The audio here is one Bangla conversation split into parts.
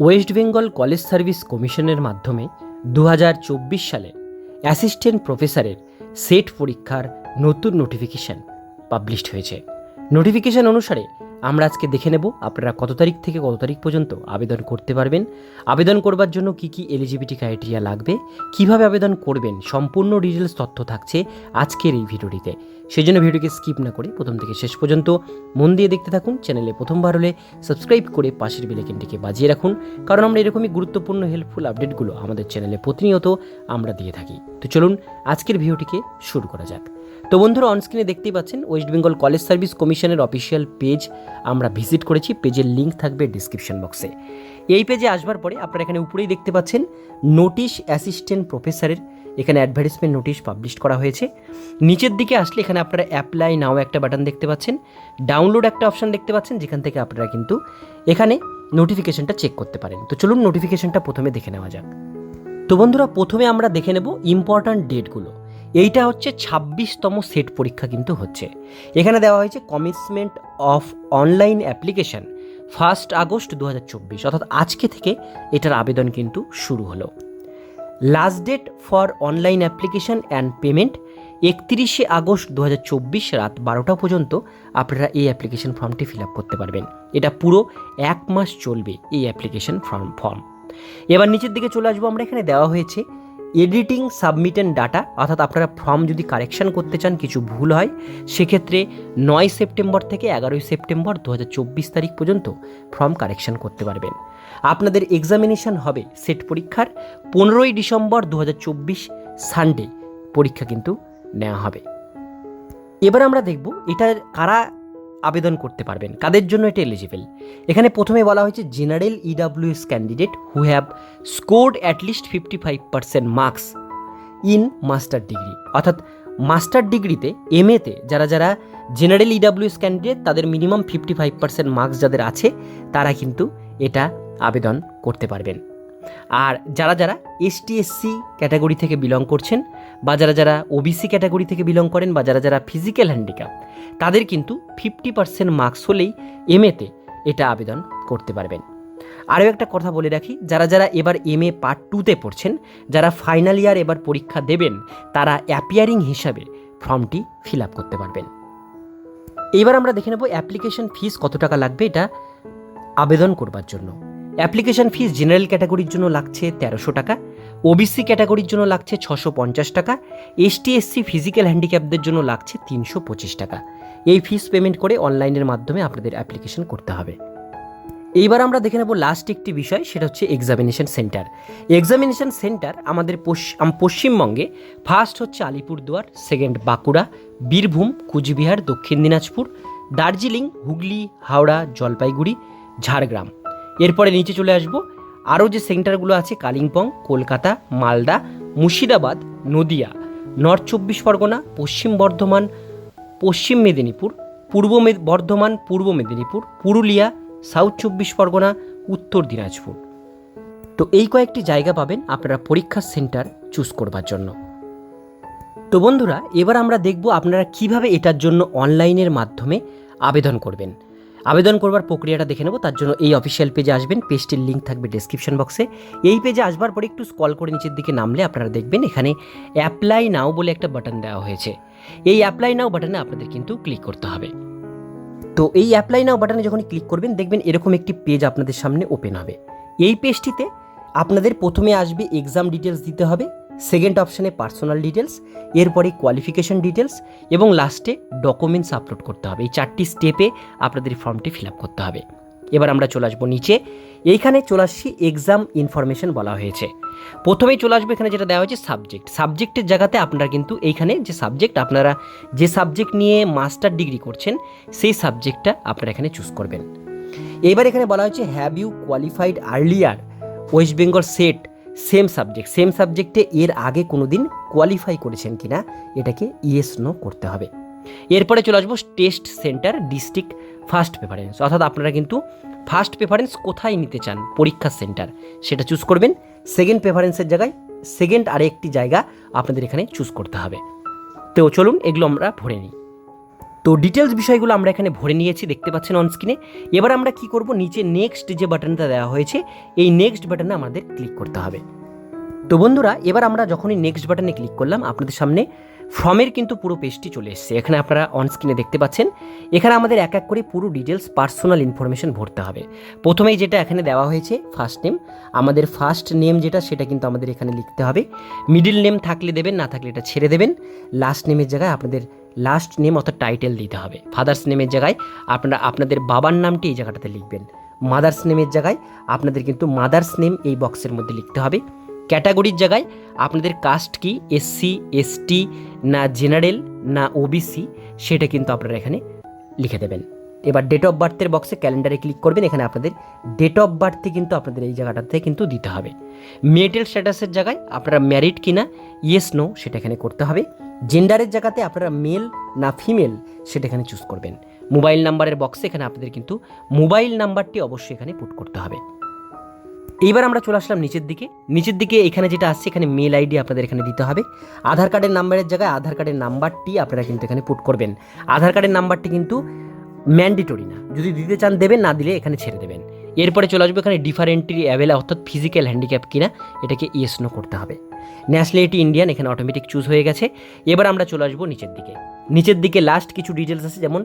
ওয়েস্ট বেঙ্গল কলেজ সার্ভিস কমিশনের মাধ্যমে দু হাজার চব্বিশ সালে অ্যাসিস্ট্যান্ট প্রফেসরের সেট পরীক্ষার নতুন নোটিফিকেশান পাবলিশড হয়েছে। নোটিফিকেশান অনুসারে আমরা আজকে দেখে নেব আপনারা কত তারিখ থেকে কত তারিখ পর্যন্ত আবেদন করতে পারবেন। আবেদন করবার জন্য কি কি এলিজিবিলিটি ক্রাইটেরিয়া লাগবে, কীভাবে আবেদন করবেন, সম্পূর্ণ ডিটেলস তথ্য থাকছে আজকের এই ভিডিওটিতে। সেই জন্য ভিডিওকে স্কিপ না করে প্রথম থেকে শেষ পর্যন্ত মন দিয়ে দেখতে থাকুন চ্যানেলে প্রথমবার হলে সাবস্ক্রাইব করে পাশের বেলাইকেনটিকে বাজিয়ে রাখুন, কারণ আমরা এরকমই গুরুত্বপূর্ণ হেল্পফুল আপডেটগুলো আমাদের চ্যানেলে প্রতিনিয়ত আমরা দিয়ে থাকি। তো চলুন আজকের ভিডিওটিকে শুরু করা যাক। তো বন্ধুরা অনস্ক্রিনে দেখতেই পাচ্ছেন ওয়েস্ট বেঙ্গল কলেজ সার্ভিস কমিশনের অফিসিয়াল পেজ আমরা ভিজিট করেছি। পেজের লিঙ্ক থাকবে ডিসক্রিপশন বক্সে এই পেজে আসবার পরে আপনারা এখানে উপরেই দেখতে পাচ্ছেন নোটিশ অ্যাসিস্ট্যান্ট প্রফেসরের এখানে অ্যাডভার্টিসমেন্ট নোটিশ পাবলিশ করা হয়েছে। নিচের দিকে আসলে এখানে আপনারা অ্যাপ্লাই নাও একটা বাটন দেখতে পাচ্ছেন। ডাউনলোড একটা অপশন দেখতে পাচ্ছেন, যেখান থেকে আপনারা কিন্তু এখানে নোটিফিকেশনটা চেক করতে পারেন। তো চলুন নোটিফিকেশনটা প্রথমে দেখে নেওয়া যাক। তো বন্ধুরা, প্রথমে আমরা দেখে নেব ইম্পর্ট্যান্ট ডেটগুলো এইটা হচ্ছে ছাব্বিশতম সেট পরীক্ষা কিন্তু হচ্ছে। এখানে দেওয়া হয়েছে commitment of online application first August দু হাজার চব্বিশ, অর্থাৎ আজকে থেকে এটার আবেদন কিন্তু শুরু হলো। Last date for online application and payment একত্রিশে আগস্ট দু হাজার চব্বিশ রাত বারোটা পর্যন্ত আপনারা এই অ্যাপ্লিকেশন ফর্মটি ফিল আপ করতে পারবেন। এটা পুরো এক মাস চলবে এই অ্যাপ্লিকেশন ফর্ম ফর্ম এবার নিচের দিকে চলে আসব, আমরা এখানে দেওয়া হয়েছে এডিটিং সাবমিটেন ডাটা, অর্থাৎ আপনারা ফর্ম যদি কারেকশন করতে চান, কিছু ভুল হয়, সেক্ষেত্রে নয় সেপ্টেম্বর থেকে এগারোই সেপ্টেম্বর দু হাজার চব্বিশ তারিখ পর্যন্ত ফর্ম কারেকশন করতে পারবেন। আপনাদের এক্সামিনেশন হবে সেট পরীক্ষার, পনেরোই ডিসেম্বর দু হাজার চব্বিশ সানডে পরীক্ষা কিন্তু নেওয়া হবে। এবার আমরা দেখব এটা কারা আবেদন করতে পারবেন। কাদের জন্য এটা এলিজিবল এখানে প্রথমে বলা হয়েছে general EWS candidate who have scored at least fifty five percent marks in master degree অর্থাৎ মাস্টার ডিগ্রিতে এম এতে যারা যারা জেনারেল ইডাব্লিউএস ক্যান্ডিডেট তাদের minimum fifty five percent marks যাদের আছে, তারা কিন্তু এটা আবেদন করতে পারবেন। আর যারা যারা এসটি এসসি ক্যাটাগরি থেকে বিলং করছেন বা যারা যারা ওবিসি ক্যাটাগরি থেকে বিলং করেন বা যারা যারা ফিজিক্যাল হ্যান্ডিক্যাপ তাদের কিন্তু ফিফটি পার্সেন্ট মার্কস হলেই এমএতে এটা আবেদন করতে পারবেন। আরও একটা কথা বলে রাখি, যারা যারা এবার এম এ পার্ট টুতে পড়ছেন, যারা ফাইনাল ইয়ার এবার পরীক্ষা দেবেন, তারা অ্যাপিয়ারিং হিসাবে ফর্মটি ফিল আপ করতে পারবেন। এবার আমরা দেখে নেব অ্যাপ্লিকেশন ফিস কত টাকা লাগবে এটা আবেদন করবার জন্য। অ্যাপ্লিকেশন ফিস জেনারেল ক্যাটাগরির জন্য লাগছে তেরোশো টাকা ওবিসি ক্যাটাগরির জন্য লাগছে ছশো পঞ্চাশ টাকা এসটি এসসি ফিজিক্যাল হ্যান্ডিক্যাপদের জন্য লাগছে তিনশো পঁচিশ টাকা। এই ফিস পেমেন্ট করে অনলাইনের মাধ্যমে আপনাদের অ্যাপ্লিকেশন করতে হবে। এইবার আমরা দেখে নেব লাস্ট একটি বিষয়, সেটা হচ্ছে এক্সামিনেশন সেন্টার এক্সামিনেশন সেন্টার আমাদের পশ্চ- পশ্চিমবঙ্গে ফার্স্ট হচ্ছে আলিপুরদুয়ার সেকেন্ড বাঁকুড়া, বীরভূম, কুচবিহার, দক্ষিণ দিনাজপুর, দার্জিলিং, হুগলি, হাওড়া, জলপাইগুড়ি, ঝাড়গ্রাম। এরপরে নিচে চলে আসব আরও যে সেন্টারগুলো আছে, কালিম্পং, কলকাতা, মালদা, মুর্শিদাবাদ, নদিয়া, নর্থ চব্বিশ পরগনা, পশ্চিম বর্ধমান, পশ্চিম মেদিনীপুর, পূর্ব বর্ধমান, পূর্ব মেদিনীপুর, পুরুলিয়া, সাউথ চব্বিশ পরগনা, উত্তর দিনাজপুর। তো এই কয়েকটি জায়গা পাবেন আপনারা পরীক্ষার সেন্টার চুজ করবার জন্য। তো বন্ধুরা, এবার আমরা দেখব আপনারা কীভাবে এটার জন্য অনলাইনের মাধ্যমে আবেদন করবেন। আবেদন করবার প্রক্রিয়াটা দেখে নেব, তার জন্য এই অফিসিয়াল পেজে আসবেন পেজটির লিঙ্ক থাকবে ডেসক্রিপশন বক্সে এই পেজে আসবার পরে একটু স্কল করে নিচের দিকে নামলে আপনারা দেখবেন এখানে অ্যাপ্লাই নাও বলে একটা বাটন দেওয়া হয়েছে। এই অ্যাপ্লাই নাও বাটনে আপনাদের কিন্তু ক্লিক করতে হবে। তো এই অ্যাপ্লাই নাও বাটনে যখন ক্লিক করবেন, দেখবেন এরকম একটি পেজ আপনাদের সামনে ওপেন হবে। এই পেজটিতে আপনাদের প্রথমে আসবে এক্সাম ডিটেলস দিতে হবে। সেকেন্ড অপশানে পার্সোনাল ডিটেলস এরপরে কোয়ালিফিকেশন ডিটেলস এবং লাস্টে ডকুমেন্টস আপলোড করতে হবে। এই চারটি স্টেপে আপনাদের ফর্মটি ফিল আপ করতে হবে। এবার আমরা চলে আসব নিচে। এইখানে চলে আসছি এক্সাম ইনফরমেশন বলা হয়েছে। প্রথমেই চলে আসবে এখানে যেটা দেওয়া হয়েছে সাবজেক্ট সাবজেক্টের জায়গাতে আপনারা কিন্তু এইখানে যে সাবজেক্ট আপনারা যে সাবজেক্ট নিয়ে মাস্টার ডিগ্রি করছেন, সেই সাবজেক্টটা আপনারা এখানে চুজ করবেন। এবার এখানে বলা হয়েছে have you qualified earlier West Bengal SET same subject, same সাবজেক্টে এর আগে কোনো দিন কোয়ালিফাই করেছেন কিনা, এটাকে ইয়েস নো করতে হবে। এরপরে চলে আসব test centre district first preference অর্থাৎ আপনারা কিন্তু ফার্স্ট প্রেফারেন্স কোথায় নিতে চান পরীক্ষার সেন্টার সেটা চুজ করবেন। সেকেন্ড প্রেফারেন্সের জায়গায় সেকেন্ড আরেকটি জায়গা আপনাদের এখানে চুজ করতে হবে। তো চলুন, এগুলো আমরা ভরে নিই। তো ডিটেলস বিষয়গুলো আমরা এখানে ভরে নিয়েছি, দেখতে পাচ্ছেন অন স্ক্রিনে এবার আমরা কি করব? নিচে নেক্সট যে বাটনটা দেওয়া হয়েছে, এই নেক্সট বাটনে আমাদের ক্লিক করতে হবে। তো বন্ধুরা, এবার আমরা যখনই নেক্সট বাটনে ক্লিক করলাম, আপনাদের সামনে ফর্মের কিন্তু পুরো পেজটি চলে এসেছে। এখানে আপনারা অন স্ক্রিনে দেখতে পাচ্ছেন, এখানে আমাদের এক এক করে পুরো ডিটেলস পার্সোনাল ইনফরমেশন ভরতে হবে। প্রথমেই যেটা এখানে দেওয়া হয়েছে ফার্স্ট নেম আমাদের ফার্স্ট নেম যেটা, সেটা কিন্তু আমাদের এখানে লিখতে হবে। মিডিল নেম থাকলে দেবেন, না থাকলে এটা ছেড়ে দেবেন। লাস্ট নেমের জায়গায় আপনাদের লাস্ট নেম অর্থাৎ টাইটেল দিতে হবে। ফাদার্স নেমের জায়গায় আপনারা, আপনাদের বাবার নামটি এই জায়গাটাতে লিখবেন। মাদার্স নেমের জায়গায় আপনাদের কিন্তু মাদার্স নেম এই বক্সের মধ্যে লিখতে হবে। ক্যাটাগরির জায়গায় আপনাদের কাস্ট কি এসসি এসটি না জেনারেল না ওবিসি সেটা কিন্তু আপনারা এখানে লিখে দেবেন। এবার ডেট অফ বার্থের বক্সে ক্যালেন্ডারে ক্লিক করবেন, এখানে আপনাদের ডেট অফ বার্থে কিন্তু আপনাদের এই জায়গাটাতে কিন্তু দিতে হবে। মেটেল স্ট্যাটাসের জায়গায় আপনারা ম্যারিড কিনা ইয়েস নো সেটা এখানে করতে হবে। জেন্ডারের জায়গাতে আপনারা মেল না ফিমেল সেটা এখানে চুজ করবেন। মোবাইল নাম্বারের বক্সে এখানে আপনাদের কিন্তু মোবাইল নাম্বারটি অবশ্যই এখানে পুট করতে হবে। এইবার আমরা চলে আসলাম নিচের দিকে। নিচের দিকে এখানে যেটা আসছে, এখানে মেল আইডি আপনাদের এখানে দিতে হবে। আধার কার্ডের নাম্বারের জায়গায় আধার কার্ডের নাম্বারটি আপনারা কিন্তু এখানে পুট করবেন। আধার কার্ডের নাম্বারটি কিন্তু ম্যান্ডেটরি না। যদি দিতে চান দেবেন, না দিলে এখানে ছেড়ে দেবেন। এরপরে চলে আসবে এখানে ডিফারেন্টলি অ্যাভেলা অর্থাৎ ফিজিক্যাল হ্যান্ডিক্যাপ কিনা, এটাকে ইয়েস নো করতে হবে। ন্যাশনালিটি ইন্ডিয়ান এখানে অটোমেটিক চুজ হয়ে গেছে। এবার আমরা চলে আসব নিচের দিকে। নিচের দিকে লাস্ট কিছু ডিটেলস আছে, যেমন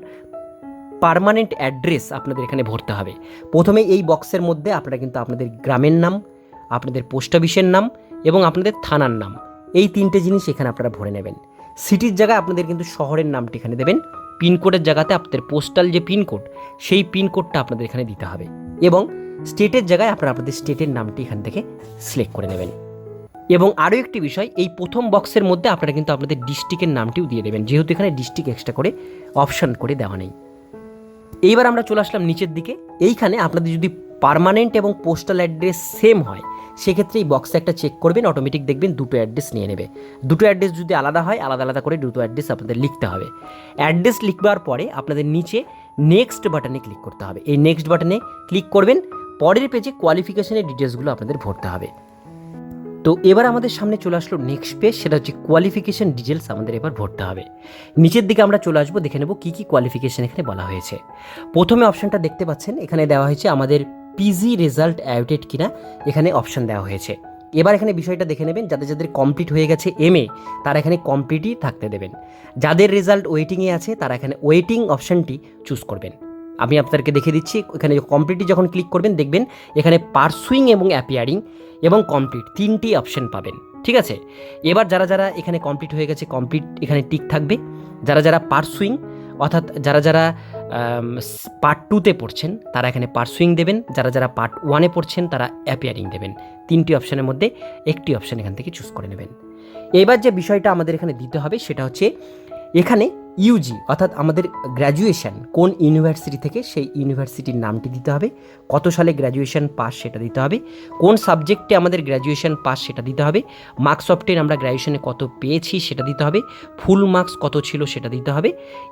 পার্মানেন্ট অ্যাড্রেস আপনাদের এখানে ভরতে হবে। প্রথমে এই বক্সের মধ্যে আপনারা কিন্তু আপনাদের গ্রামের নাম, আপনাদের পোস্ট অফিসের নাম এবং আপনাদের থানার নাম। এই তিনটে জিনিস এখানে আপনারা ভরে নেবেন। সিটির জায়গায় আপনাদের কিন্তু শহরের নামটি এখানে দেবেন। পিনকোডের জায়গাতে আপনাদের পোস্টাল যে পিনকোড সেই পিনকোডটা আপনাদের এখানে দিতে হবে এবং স্টেটের জায়গায় আপনারা আপনাদের স্টেটের নামটি এখান থেকে সিলেক্ট করে নেবেন। এবং আরও একটি বিষয়, এই প্রথম বক্সের মধ্যে আপনারা কিন্তু আপনাদের ডিস্ট্রিক্টের নামটিও দিয়ে দেবেন, যেহেতু এখানে ডিস্ট্রিক্ট এক্সট্রা করে অপশন করে দেওয়া নেই। এইবার আমরা চলে আসলাম নিচের দিকে। এইখানে আপনাদের যদি পার্মানেন্ট এবং পোস্টাল অ্যাড্রেস সেম হয় সেক্ষেত্রে এই বক্সে একটা চেক করবেন অটোমেটিক দেখবেন দুটো অ্যাড্রেস নিয়ে নেবে। দুটো অ্যাড্রেস যদি আলাদা হয়, আলাদা আলাদা করে দুটো অ্যাড্রেস আপনাদের লিখতে হবে। অ্যাড্রেস লিখবার পরে আপনাদের নিচে নেক্সট বাটনে ক্লিক করতে হবে। এই নেক্সট বাটনে ক্লিক করবেন, পরের পেজে কোয়ালিফিকেশনের ডিটেলসগুলো আপনাদের ভরতে হবে। তো এবার আমাদের সামনে চলে আসলো নেক্সট পেজ সেটা হচ্ছে কোয়ালিফিকেশন ডিটেলস আমাদের এবার ভরতে হবে। নিচের দিকে আমরা চলে আসব, দেখে নেব কী কী কোয়ালিফিকেশন এখানে বলা হয়েছে। প্রথমে অপশনটা দেখতে পাচ্ছেন, এখানে দেওয়া হয়েছে আমাদের পিজি রেজাল্ট অ্যাওটেড কিনা এখানে অপশন দেওয়া হয়েছে। এবার এখানে বিষয়টা দেখে নেবেন, যাদের যাদের কমপ্লিট হয়ে গেছে এম এ তারা এখানে কমপ্লিটই থাকতে দেবেন। যাদের রেজাল্ট ওয়েটিংয়ে আছে, তারা এখানে ওয়েটিং অপশনটি চুজ করবেন। আমি আপনাদেরকে দেখে দিচ্ছি, এখানে কমপ্লিটই যখন ক্লিক করবেন, দেখবেন এখানে পার্সুইং এবং অ্যাপিয়ারিং এবং কমপ্লিট তিনটি অপশান পাবেন, ঠিক আছে? এবার যারা যারা এখানে কমপ্লিট হয়ে গেছে কমপ্লিট এখানে টিক থাকবে, যারা যারা পার্সুইং অর্থাৎ যারা যারা পার্ট টুতে পড়ছেন, তারা এখানে পার্সুইং দেবেন। যারা যারা পার্ট ওয়ানে পড়ছেন, তারা অ্যাপিয়ারিং দেবেন। তিনটি অপশানের মধ্যে একটি অপশান এখান থেকে চুজ করে নেবেন। এবার যে বিষয়টা আমাদের এখানে দিতে হবে, সেটা হচ্ছে এখানে ইউজি অর্থাৎ আমাদের গ্র্যাজুয়েশন কোন ইউনিভার্সিটি থেকে সেই ইউনিভার্সিটির নামটি দিতে হবে, কত সালে গ্র্যাজুয়েশন পাস সেটা দিতে হবে, কোন সাবজেক্টে আমাদের গ্র্যাজুয়েশন পাস সেটা দিতে হবে মার্কস অফ টেন আমরা গ্র্যাজুয়েশনে কত পেয়েছি সেটা দিতে হবে ফুল মার্কস কত ছিল সেটা দিতে হবে,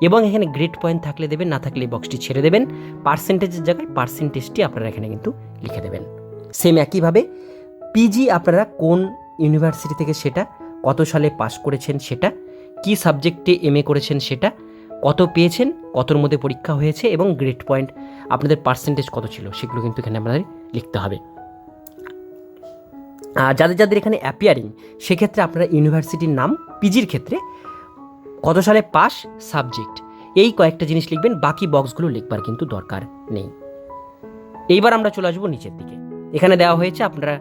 এবং এখানে গ্রেড পয়েন্ট থাকলে দেবেন, না থাকলে বক্সটি ছেড়ে দেবেন পার্সেন্টেজের জায়গায় পার্সেন্টেজটি আপনারা এখানে কিন্তু লিখে দেবেন। সেম একইভাবে পিজি আপনারা কোন ইউনিভার্সিটি থেকে সেটা, কত সালে পাস করেছেন সেটা কী সাবজেক্টে এম করেছেন সেটা, কত পেয়েছেন, কতর মধ্যে পরীক্ষা হয়েছে এবং গ্রেড পয়েন্ট আপনাদের পার্সেন্টেজ কত ছিল সেগুলো কিন্তু এখানে আপনাদের লিখতে হবে। যাদের যাদের এখানে অ্যাপিয়ারিং সেক্ষেত্রে আপনারা ইউনিভার্সিটির নাম পিজির ক্ষেত্রে কত সালে পাস সাবজেক্ট এই কয়েকটা জিনিস লিখবেন, বাকি বক্সগুলো লিখবার কিন্তু দরকার নেই। এইবার আমরা চলে আসব নিচের দিকে। এখানে দেওয়া হয়েছে আপনারা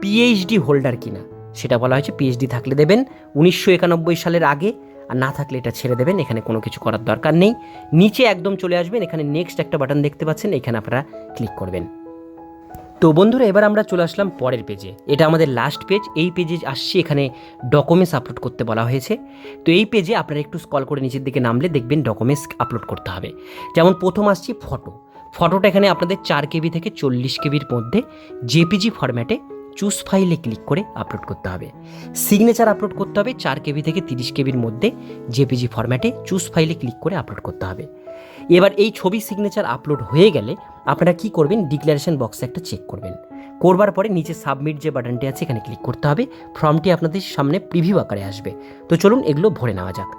পিএইচডি হোল্ডার কিনা, সেটা বলা হয়েছে পিএইচডি থাকলে দেবেন। উনিশশো একানব্বই সালের আগে আর না থাকলে এটা ছেড়ে দেবেন, এখানে কোনো কিছু করার দরকার নেই। নিচে একদম চলে আসবেন, এখানে নেক্সট একটা বাটন দেখতে পাচ্ছেন, এখানে আপনারা ক্লিক করবেন। তো বন্ধুরা, এবার আমরা চলে আসলাম পরের পেজে এটা আমাদের লাস্ট পেজ এই পেজে আসছি, এখানে ডকুমেন্টস আপলোড করতে বলা হয়েছে। তো এই পেজে আপনারা একটু স্কল করে নিচের দিকে নামলে দেখবেন ডকুমেন্টস আপলোড করতে হবে। যেমন প্রথম আসছি ফটো ফটোটা এখানে আপনাদের চার কেবি থেকে চল্লিশ কেবির মধ্যে জেপিজি ফরম্যাটে চুজ ফাইলে ক্লিক করে আপলোড করতে হবে। সিগনেচার আপলোড করতে হবে চার কেবি থেকে তিরিশ কেবির মধ্যে জেপিজি ফরম্যাটে চুজ ফাইলে ক্লিক করে আপলোড করতে হবে। এবার এই ছবি সিগনেচার আপলোড হয়ে গেলে আপনারা কি করবেন? ডিক্লারেশন বক্সে একটা চেক করবেন। করবার পরে নিচে সাবমিট যে বাটনটি আছে এখানে ক্লিক করতে হবে। ফর্মটি আপনাদের সামনে প্রিভিউ আকারে আসবে। তো চলুন এগুলো ভরে নেওয়া যাক।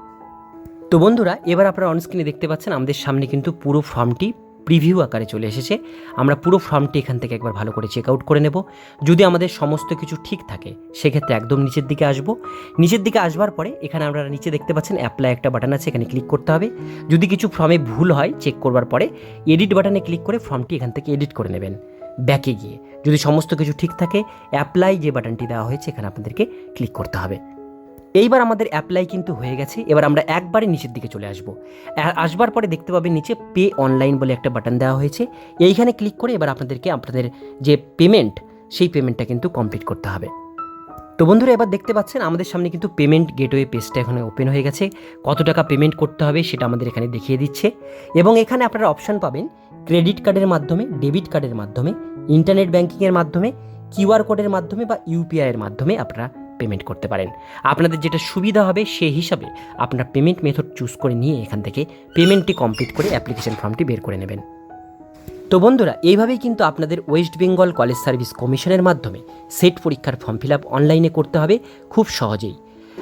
তো বন্ধুরা, এবার আপনারা অনস্ক্রিনে দেখতে পাচ্ছেন আমাদের সামনে কিন্তু পুরো ফর্মটি প্রিভিউ আকারে চলে এসেছে। আমরা পুরো ফর্মটি এখান থেকে একবার ভালো করে চেক আউট করে নেব। যদি আমাদের সমস্ত কিছু ঠিক থাকে, সেক্ষেত্রে একদম নিচের দিকে আসব। নিচের দিকে আসবার পরে এখানে আপনারা নিচে দেখতে পাচ্ছেন অ্যাপ্লাই একটা বাটন আছে, এখানে ক্লিক করতে হবে। যদি কিছু ফর্মে ভুল হয় চেক করবার পরে এডিট বাটনে ক্লিক করে ফর্মটি এখান থেকে এডিট করে নেবেন। ব্যাকে গিয়ে। যদি সমস্ত কিছু ঠিক থাকে অ্যাপ্লাই যে বাটনটি দেওয়া হয়েছে, এখানে আপনাদেরকে ক্লিক করতে হবে। এইবার আমাদের অ্যাপ্লাই কিন্তু হয়ে গেছে, এবার আমরা একবারে নিচের দিকে চলে আসব। আসবার পরে দেখতে পাবেন নিচে পে অনলাইন বলে একটা বাটন দেওয়া হয়েছে। এইখানে ক্লিক করে এবার আপনাদেরকে আপনাদের যে পেমেন্ট সেই পেমেন্টটা কিন্তু কমপ্লিট করতে হবে। তো বন্ধুরা, এবার দেখতে পাচ্ছেন আমাদের সামনে কিন্তু পেমেন্ট গেটওয়ে পেজটা এখানে ওপেন হয়ে গেছে। কত টাকা পেমেন্ট করতে হবে সেটা আমাদের এখানে দেখিয়ে দিচ্ছে। এবং এখানে আপনারা অপশান পাবেন ক্রেডিট কার্ডের মাধ্যমে ডেবিট কার্ডের মাধ্যমে ইন্টারনেট ব্যাঙ্কিংয়ের মাধ্যমে কিউআর কোডের মাধ্যমে বা ইউপিআইয়ের মাধ্যমে আপনারা পেমেন্ট করতে পারেন। আপনাদের যেটা সুবিধা হবে সেই হিসাবে আপনার পেমেন্ট মেথড চুজ করে নিয়ে এখান থেকে পেমেন্টটি কমপ্লিট করে অ্যাপ্লিকেশন ফর্মটি বের করে নেবেন। তো বন্ধুরা, এইভাবেই কিন্তু আপনাদের ওয়েস্ট বেঙ্গল কলেজ সার্ভিস কমিশনের মাধ্যমে সেট পরীক্ষার ফর্ম ফিল আপ অনলাইনে করতে হবে খুব সহজেই।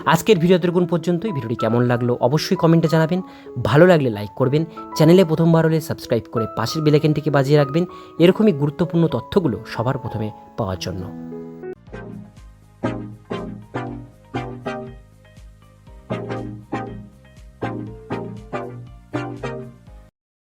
আজকের ভিডিও দেখুন পর্যন্তই। ভিডিওটি কেমন লাগল অবশ্যই কমেন্টে জানাবেন। ভালো লাগলে লাইক করবেন। চ্যানেলে প্রথমবার হলে সাবস্ক্রাইব করে পাশের বেলাইকেনটিকে বাজিয়ে রাখবেন। এরকমই গুরুত্বপূর্ণ তথ্যগুলো সবার প্রথমে পাওয়ার জন্য।